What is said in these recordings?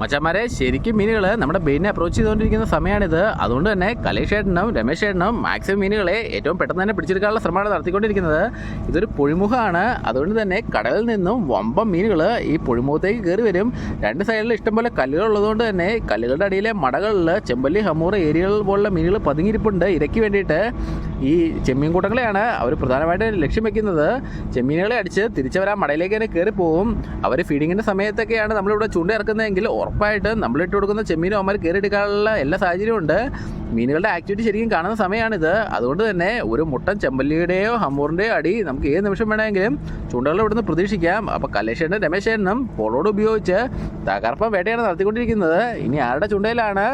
മച്ചന്മാരെ ശരിക്കും മീനുകൾ നമ്മുടെ ബെയിനെ അപ്രോച്ച് ചെയ്തുകൊണ്ടിരിക്കുന്ന സമയമാണിത് അതുകൊണ്ട് തന്നെ കലേഷ് ചേട്ടനും രമേശ് ചേട്ടനും മാക്സിമം മീനുകളെ ഏറ്റവും പെട്ടെന്ന് തന്നെ പിടിച്ചെടുക്കാനുള്ള ശ്രമമാണ് നടത്തിക്കൊണ്ടിരിക്കുന്നത്. ഇതൊരു പുഴിമുഖമാണ് അതുകൊണ്ട് തന്നെ കടലിൽ നിന്നും വമ്പം മീനുകൾ ഈ പുഴിമുഖത്തേക്ക് കയറി വരും. രണ്ട് സൈഡിൽ ഇഷ്ടംപോലെ കല്ലുകൾ ഉള്ളതുകൊണ്ട് തന്നെ കല്ലുകളുടെ അടിയിലെ മടകളിൽ ചെമ്പല്ലി ഹമൂറ ഏരിയകൾ പോലുള്ള മീനുകൾ പതുങ്ങിയിരിപ്പുണ്ട്. ഇരയ്ക്ക് വേണ്ടിയിട്ട് ഈ ചെമ്മീൻ കൂട്ടങ്ങളെയാണ് അവർ പ്രധാനമായിട്ട് ലക്ഷ്യം വെക്കുന്നത്. ചെമ്മീനുകളെ അടിച്ച് തിരിച്ചവർ ആ മടയിലേക്ക് തന്നെ കയറി പോകും അവർ ഫീഡിങ്ങിന്റെ സമയത്തൊക്കെയാണ് നമ്മളിവിടെ ചൂണ്ട ഇറക്കുന്നതെങ്കിൽ ഉറപ്പായിട്ട് നമ്മളിട്ട് കൊടുക്കുന്ന ചെമ്മീനും അവന്മാർ കയറി എടുക്കാനുള്ള എല്ലാ സാഹചര്യവും ഉണ്ട്. മീനുകളുടെ ആക്ടിവിറ്റി ശരിക്കും കാണുന്ന സമയമാണിത്. അതുകൊണ്ട് തന്നെ ഒരു മുട്ടൻ ചെമ്പല്ലിയുടെയോ ഹമ്മൂറിന്റെയോ അടി നമുക്ക് ഏത് നിമിഷം വേണമെങ്കിലും ചൂണ്ടകൾ ഇവിടുന്ന് പ്രതീക്ഷിക്കാം. അപ്പോൾ കലേശേനും രമേശേനും പോളോട് ഉപയോഗിച്ച് തകർപ്പം വേട്ടയാണ് നടത്തിക്കൊണ്ടിരിക്കുന്നത്. ഇനി ആരുടെ ചൂണ്ടയിലാണ്?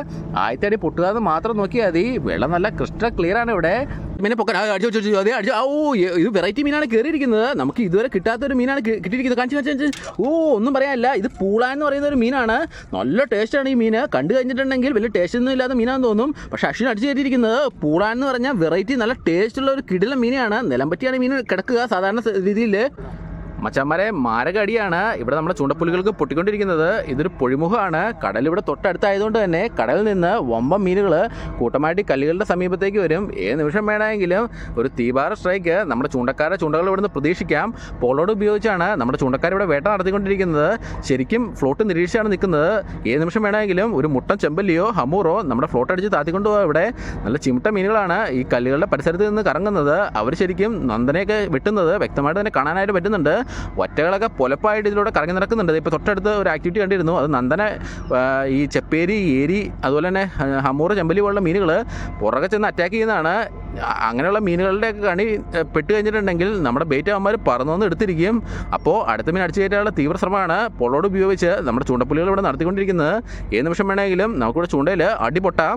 ആദ്യത്തെ അടി പൊട്ടുക എന്ന് മാത്രം നോക്കിയാൽ മതി. വെള്ളം നല്ല ക്രിസ്റ്റൽ ക്ലിയർ ആണ് ഇവിടെ. മീനെ പൊക്കാൻ അടിച്ചു അടിച്ചു അതെ അടിച്ചു. ഓ ഇത് വെറൈറ്റി മീനാണ് കയറിയിരിക്കുന്നത് നമുക്ക് ഇതുവരെ കിട്ടാത്തൊരു മീനാണ് കിട്ടിയിരിക്കുന്നത്. കാണിച്ചു കാണിച്ചു. ഓ ഒന്നും പറയാനില്ല. ഇത് പൂള എന്ന് പറയുന്ന ഒരു മീനാണ്. നല്ല ടേസ്റ്റാണ് ഈ മീൻ കണ്ടു കഴിഞ്ഞിട്ടുണ്ടെങ്കിൽ വലിയ ടേസ്റ്റ് ഒന്നും ഇല്ലാത്ത മീനാന്ന് തോന്നും. പക്ഷെ അശ്വിൻ അടിച്ചു കയറ്റിയിരിക്കുന്നത് പൂള എന്ന് പറഞ്ഞാൽ വെറൈറ്റി നല്ല ടേസ്റ്റ് ഉള്ള ഒരു കിടിലം മീനാണ് നിലമ്പറ്റിയാണ് മീൻ കിടക്കുക സാധാരണ രീതിയിൽ മച്ചന്മാരെ മാരകടിയാണ്. ഇവിടെ നമ്മുടെ ചൂണ്ടപ്പുലികൾക്ക് പൊട്ടിക്കൊണ്ടിരിക്കുന്നത്. ഇതൊരു പൊഴിമുഖമാണ് കടൽ ഇവിടെ തൊട്ടടുത്തായതുകൊണ്ട് തന്നെ കടലിൽ നിന്ന് വമ്പം മീനുകൾ കൂട്ടമായിട്ട് കല്ലുകളുടെ സമീപത്തേക്ക് വരും. ഏത് നിമിഷം വേണമെങ്കിലും ഒരു തീപാറ സ്ട്രൈക്ക് നമ്മുടെ ചൂണ്ടക്കാരുടെ ചൂണ്ടകൾ ഇവിടുന്ന് പ്രതീക്ഷിക്കാം. പോളോട് ഉപയോഗിച്ചാണ് നമ്മുടെ ചൂണ്ടക്കാർ ഇവിടെ വേട്ട നടത്തിക്കൊണ്ടിരിക്കുന്നത്. ശരിക്കും ഫ്ലോട്ട് നിരീക്ഷിച്ചാണ് നിൽക്കുന്നത്. ഏത് നിമിഷം വേണമെങ്കിലും ഒരു മുട്ടൻ ചെമ്പല്ലിയോ ഹമൂറോ നമ്മുടെ ഫ്ലോട്ട് അടിച്ച് താത്തിക്കൊണ്ട് പോകാം ഇവിടെ. നല്ല ചിമിട്ട മീനുകളാണ് ഈ കല്ലുകളുടെ പരിസരത്ത് നിന്ന് കറങ്ങുന്നത്. അവർ ശരിക്കും നന്ദനെയൊക്കെ വെട്ടുന്നത് വ്യക്തമായിട്ട് തന്നെ കാണാനായിട്ട് പറ്റുന്നുണ്ട്. ഒറ്റകളൊക്കെ പൊലപ്പായിട്ട് ഇതിലൂടെ കറങ്ങി നടക്കുന്നുണ്ട്. ഇപ്പോൾ തൊട്ടടുത്ത് ഒരു ആക്ടിവിറ്റി കണ്ടിരുന്നു. അത് നന്ദന ഈ ചെപ്പേരി ഏരി അതുപോലെ തന്നെ ഹമൂറ് ചെമ്പല്ലി പോലുള്ള മീനുകൾ പുറകെ ചെന്ന് അറ്റാക്ക് ചെയ്യുന്നതാണ്. അങ്ങനെയുള്ള മീനുകളുടെ കണി പെട്ട് കഴിഞ്ഞിട്ടുണ്ടെങ്കിൽ നമ്മുടെ ബേറ്റ് അവന്മാർ പറന്നു എടുത്തിരിക്കും. അപ്പോൾ അടുത്ത മീൻ അടിച്ചു കയറ്റാനുള്ള തീവ്ര ശ്രമമാണ് പൊളോട് ഉപയോഗിച്ച് നമ്മുടെ ചൂണ്ടപ്പുലികൾ ഇവിടെ നടത്തിക്കൊണ്ടിരിക്കുന്നത്. ഏത് നിമിഷം വേണമെങ്കിലും നമുക്കിവിടെ ചൂണ്ടയിൽ അടി പൊട്ടാം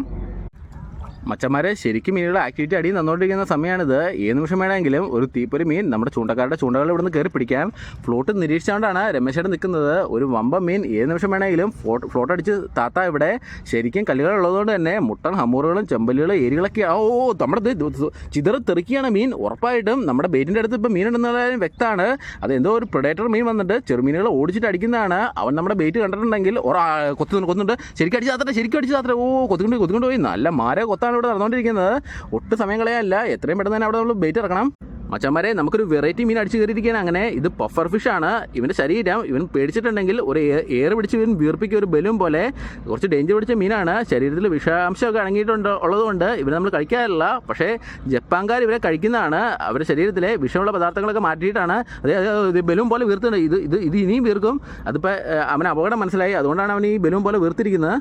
മച്ചന്മാരെ ശരിക്കും മീനുകളുടെ ആക്ടിവിറ്റി അടിയിൽ നിന്നുകൊണ്ടിരിക്കുന്ന സമയമാണിത്. ഏത് നിമിഷം വേണമെങ്കിലും ഒരു തീപ്പൊരി മീൻ നമ്മുടെ ചൂണ്ടക്കാരുടെ ചൂണ്ടകൾ ഇവിടുന്ന് കയറി പിടിക്കാം. ഫ്ലോട്ട് നിരീക്ഷിച്ചുകൊണ്ടാണ് രമേശേട്ടൻ നിൽക്കുന്നത്. ഒരു വമ്പ മീൻ ഏത് നിമിഷം വേണമെങ്കിലും ഫ്ലോട്ട് ഫ്ലോട്ട് അടിച്ച് താത്ത ഇവിടെ. ശരിക്കും കല്ലുകൾ ഉള്ളതുകൊണ്ട് തന്നെ മുട്ടൻ ഹമ്മൂറുകളും ചെമ്പല്ലുകളും ഏരികളൊക്കെ ഓ നമ്മുടെ ചിതറ് തെറിക്കുകയാണ് മീൻ. ഉറപ്പായിട്ടും നമ്മുടെ ബേറ്റിന്റെ അടുത്ത് ഇപ്പോൾ മീനുണ്ടെന്നുള്ള കാര്യം വ്യക്തമാണ്. അത് എന്തോ ഒരു പ്രൊഡേറ്റർ മീൻ വന്നിട്ട് ചെറുമീനുകൾ ഓടിച്ചിട്ട് അടിക്കുന്നതാണ്. അവൻ നമ്മുടെ ബേറ്റ് കണ്ടിട്ടുണ്ടെങ്കിൽ കൊത്തുന്നുണ്ട് കൊത്തുന്നുണ്ട്. ശരിക്കും അടിച്ച് താത്തട്ടെ ശരിക്കും അടിച്ച് താത്തട്ടെ. ഓ കൊത്തുകൊണ്ട് കൊത്തുകൊണ്ട് പോയി. നല്ല മാര കൊത്താണ് ഇവിടെ നടന്നുകൊണ്ടിരിക്കുന്നത്. ഒട്ടും സമയം കളയാല്ല. എത്രയും പെട്ടെന്ന് തന്നെ അവിടെ നമ്മൾ ബേറ്റ് ഇറക്കണം. മച്ചന്മാരെ നമുക്കൊരു വെറൈറ്റി മീൻ അടിച്ചു കയറിയിരിക്കുകയാണ്. അങ്ങനെ ഇത് പഫർ ഫിഷ് ആണ്. ഇവന്റെ ശരീരം ഇവൻ പേടിച്ചിട്ടുണ്ടെങ്കിൽ ഒരു എയർ പിടിച്ച് ഇവൻ വീർപ്പിക്കുക ഒരു ബലൂൺ പോലെ കുറച്ച് ഡേഞ്ചർ പിടിച്ച മീനാണ്. ശരീരത്തിൽ വിഷാംശമൊക്കെ അടങ്ങിയിട്ടുണ്ട് ഉള്ളതുകൊണ്ട് ഇവരെ നമ്മൾ കഴിക്കാറില്ല. പക്ഷേ ജപ്പാൻകാർ ഇവരെ കഴിക്കുന്നതാണ്. അവരുടെ ശരീരത്തിലെ വിഷമുള്ള പദാർത്ഥങ്ങളൊക്കെ മാറ്റിയിട്ടാണ്. അതെ ബലൂൺ പോലെ വീർത്തുണ്ട് ഇത് ഇത് ഇത് ഇനിയും വീർക്കും. അതിപ്പോൾ അവൻ അപകടം മനസ്സിലായി. അതുകൊണ്ടാണ് അവൻ ഈ ബലൂൺ പോലെ വീർത്തിരിക്കുന്നത്.